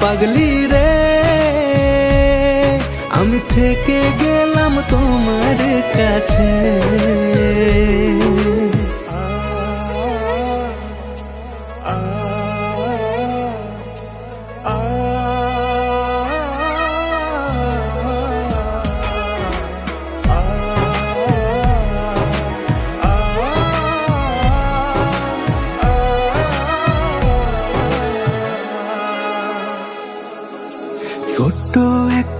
পাগলি রে। আমি থেকে গেলাম তোমার কাছে।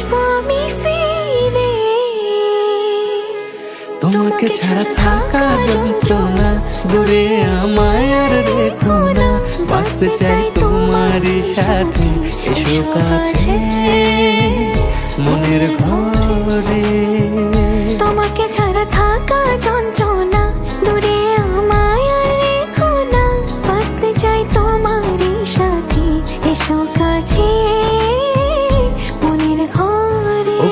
আসব আমি ফিরে। তোমাকে ছাড়া থাকা যন্ত্রণা দূরে আমায় আর রেখো না। বাঁচতে চাই তোমার সাথে এসো কাছে। মনের ঘরে